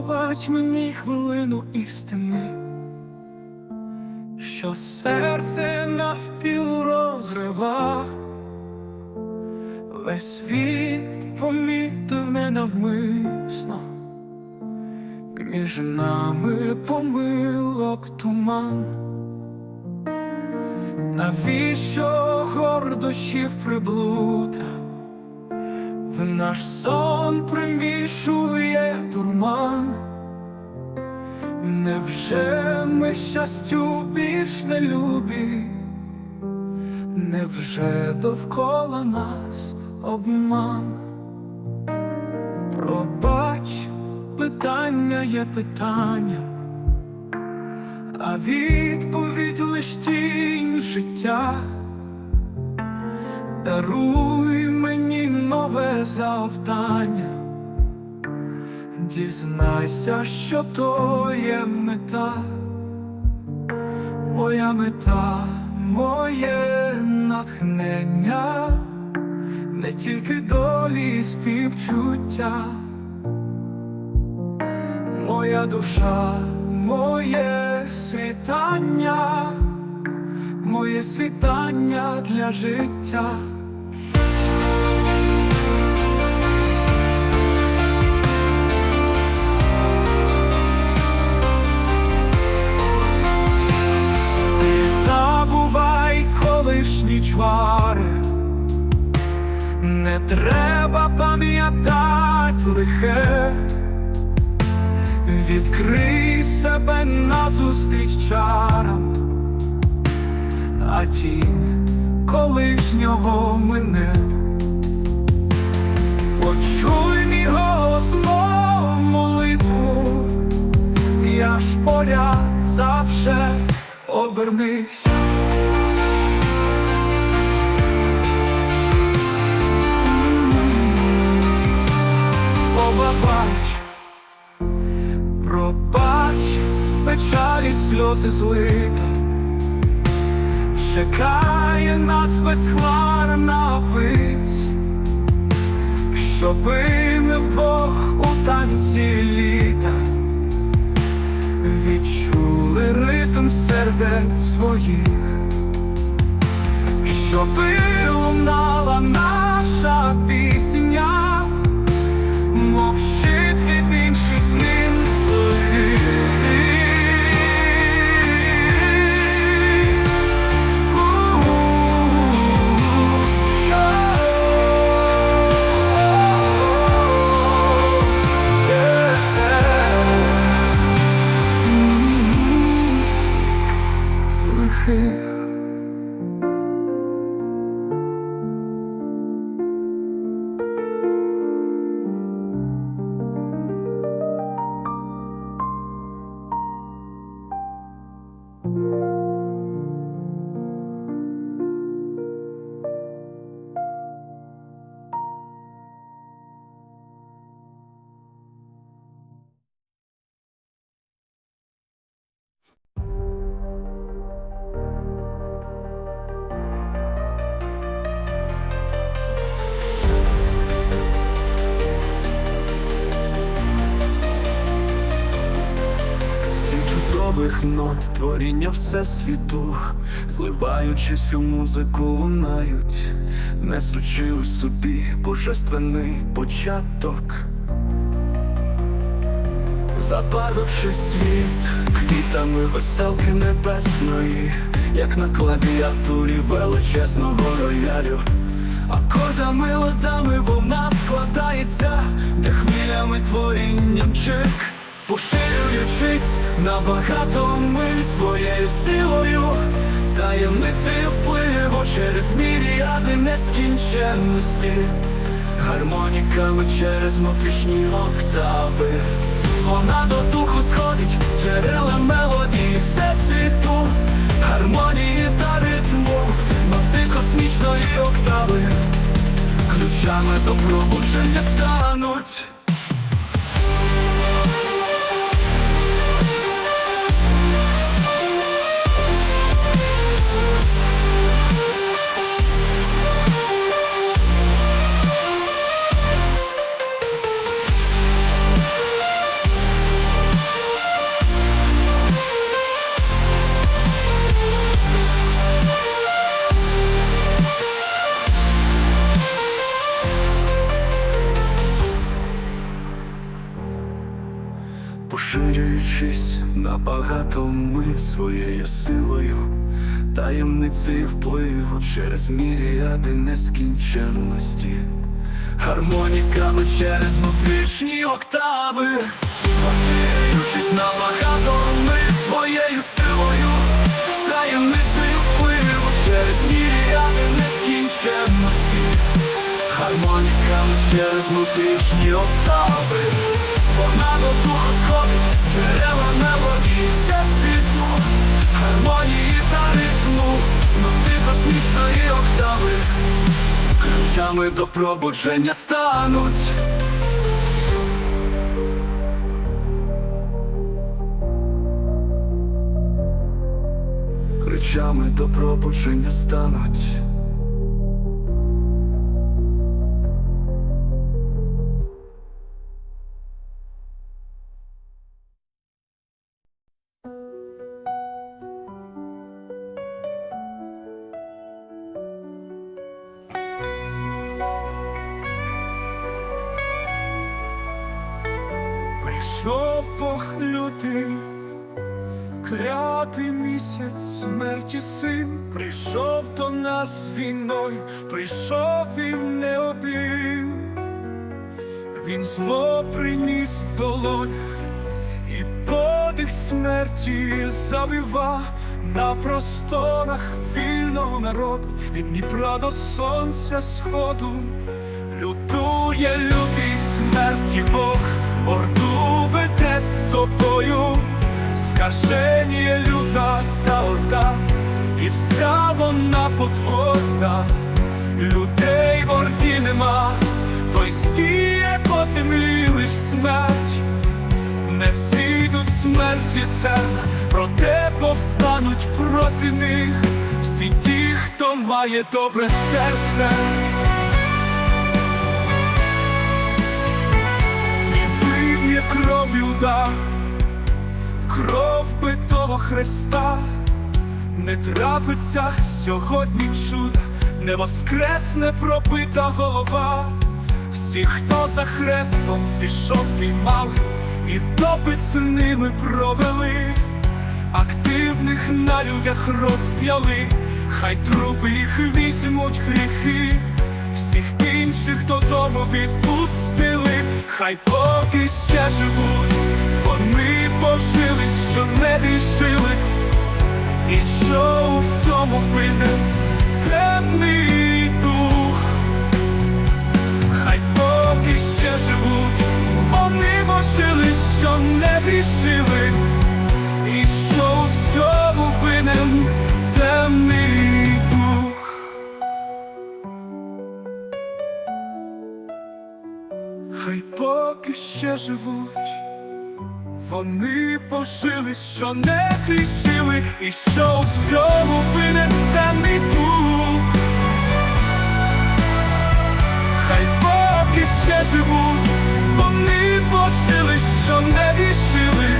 Пробач мені хвилину істини, що серце навпіл розрива, весь світ помітив ненавмисно, між нами помилок туман. Навіщо гордощів приблуда? Наш сон примішує дурман, невже ми щастю більш не любі, невже довкола нас обман? Пробач, питання є питання, а відповідь лиш тінь життя. Даруй мені нове завдання, дізнайся, що то є мета, моя мета, моє натхнення, не тільки долі співчуття, моя душа, моє світання. Моє світання для життя. Чвари, не треба пам'ятать лихе, відкрий себе назустріч чарам а тінь колишнього мине. Почуй мій голос, мов молитву, я ж поряд завше обернись. Сльози злита чекає нас безхмарна вись, щоби ми вдвох у танці літа відчули ритм сердець своїх, щоби лунала наша пісня, мов чудових нот творіння всесвіту, зливаючись у музику, лунають, несучи у собі божественний початок, забарвивши світ квітами веселки небесної, як на клавіатурі величезного роялю. Акордами, ладами вона складається, де хвилями творінням чик Поширюючись на багато миль своєю силою, таємницею впливу через міріади нескінченності, гармоніками через внутрішні октави. Вона до духу сходить, джерела мелодії всесвіту, гармонії та ритму, ноти космічної октави, ключами до пробудження стануть. Поширюючись набагато ми своєю силою, таємницею впливу через міріади нескінченності, гармоніками через внутрішні октави, поширюючись набагато ми своєю силою, таємницею впливу через міріади нескінченності, гармоніками через внутрішні октави. Вона до духу сходить, джерела мелодії, все світло, гармонії та ритму, ноти космічної октави, ключами до пробудження стануть. Ключами до пробудження стануть. Прийшов Бог лютий, клятий місяць смерті син, прийшов до нас війною, прийшов він не один, він зло приніс в долонях, і подих смерті завива. На просторах вільного народу від Дніпра до сонця сходу. Лютує лютий смерті Бог, орду веде з собою, скаженіє люта та орда, і вся вона потворна, людей в орді нема, той сіє по землі лиш смерть, не всі йдуть смерті серна, проте повстануть проти них, всі ті, хто має добре серце. Вим'є кров'ю дар, кров битого Христа, не трапиться сьогодні чуда, не воскресне пробита голова. Всі, хто за хрестом пішов, піймали, і допит з ними провели, активних на людях розп'яли, хай трупи їх візьмуть гріхи. Всіх інших додому відпустили, хай поки ще живуть, вони пожили, що не рішили, і що у всьому винен темний дух, хай поки ще живуть, вони пожили, що не рішили, ще живуть, вони пожили, що не грішили, і що у всьому винен темний дух. Хай поки ще живуть, вони пожили, що не грішили,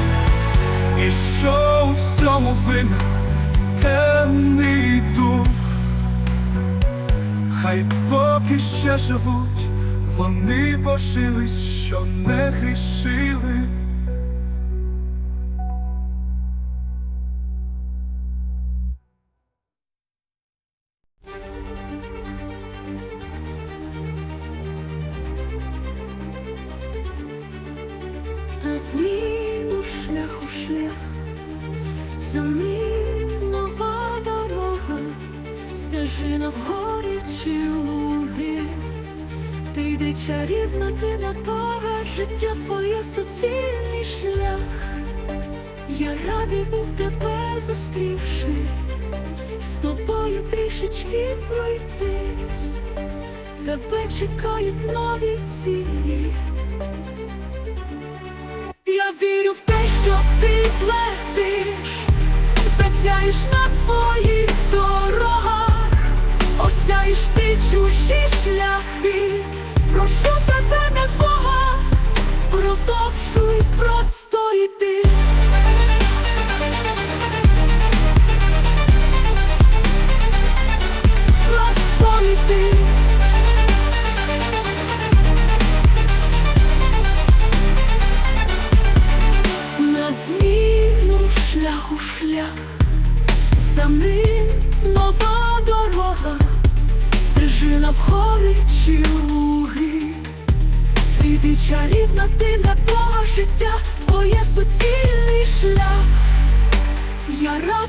і що у всьому винен темний дух. Хай поки ще живуть, вони пожили, що не грішили. На зміну шляху шлях, землі нова дорога, стежина вгорі чи. Ти чарівна, ти на Бога, життя твоє суцільний шлях. Я радий був тебе зустрівши, з тобою трішечки пройтись, тебе чекають нові цілі. Я вірю в те, що ти злетиш, засяєш на своїх дорогах, осяєш ти чужі шляхи, прошу тебе, не Бога, продовжуй просто йти.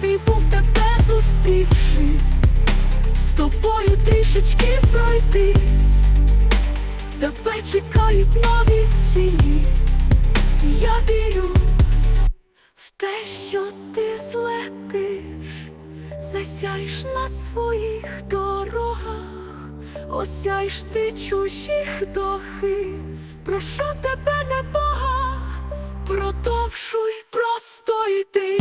Радий був тебе зустрівши, з тобою трішечки пройтись, тебе чекають нові цілі. Я вірю в те, що ти злетиш, засяєш на своїх дорогах, осяєш ти чужих дохи. Прошу тебе, не Бога, продовжуй просто йти.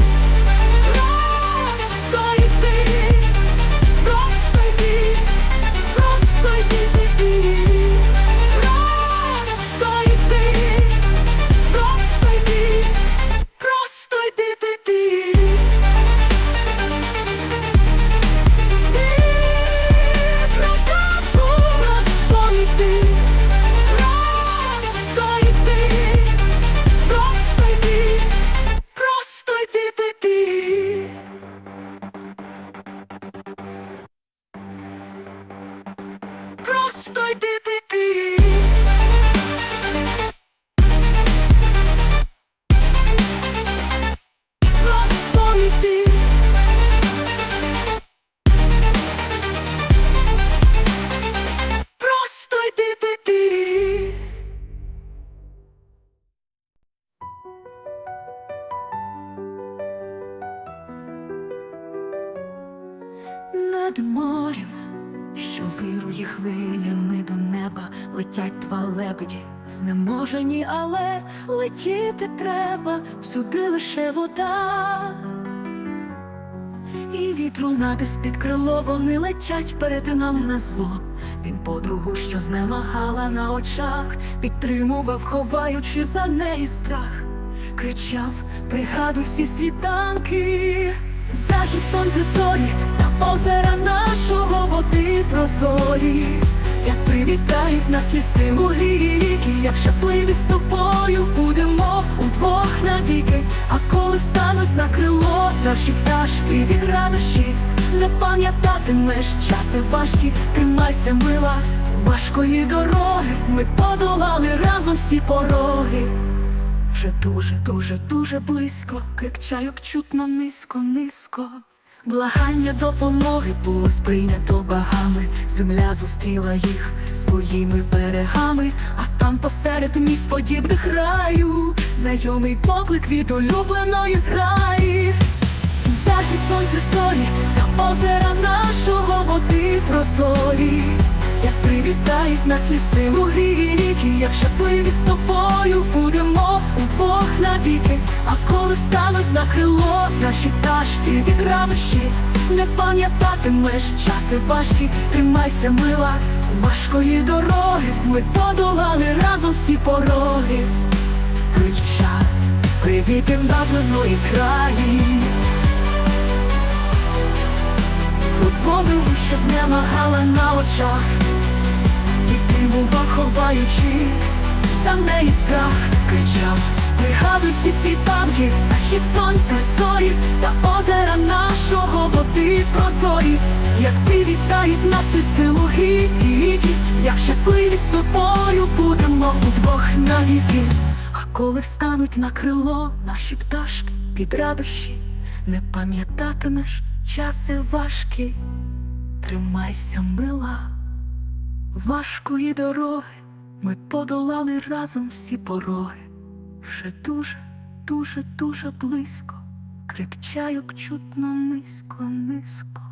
Але летіти треба, всюди лише вода. І вітру натис під крило вони летять перед нам на зло. Він подругу, що знемагала на очах, підтримував, ховаючи за неї страх, кричав, пригадуй всі світанки, захід сонця зорі та озера нашого води прозорі. Як привітають нас ліси луги і ріки, як щасливі з тобою будемо удвох навіки. А коли встануть на крило наші пташки від радощі, не пам'ятатимеш часи важкі, тримайся, мила, важкої дороги. Ми подолали разом всі пороги. Вже дуже, дуже, дуже близько, крик чайок чутно низько, низько. Благання допомоги було сприйнято багами. Земля зустріла їх своїми берегами, а там посеред міст подібних раю, знайомий поклик від улюбленої зграї. Захід сонця сорі та озера нашого води прозорі. Як привітають нас ліси, луги ріки, як щасливі з тобою будемо удвох навіки. А коли встануть на крило наші пташки від радощі, не пам'ятатимеш часи важкі, тримайся, мила, важкої дороги. Ми подолали разом всі пороги. Крича, привіти давно із граї. Тут подругу, що знемагала на очах, підтримував, ховаючи за неї страх, кричав, пригадуй всі світанки, захід сонця, зорі та озера нашого води прозорі, як привітають нас і луги і як щасливі з тобою будемо удвох навіки. А коли встануть на крило наші пташки під радощі, не пам'ятатимеш часи важкі, тримайся, мила, важкої дороги, ми подолали разом всі пороги, вже дуже, дуже, дуже близько, чайок чутно низько, низько.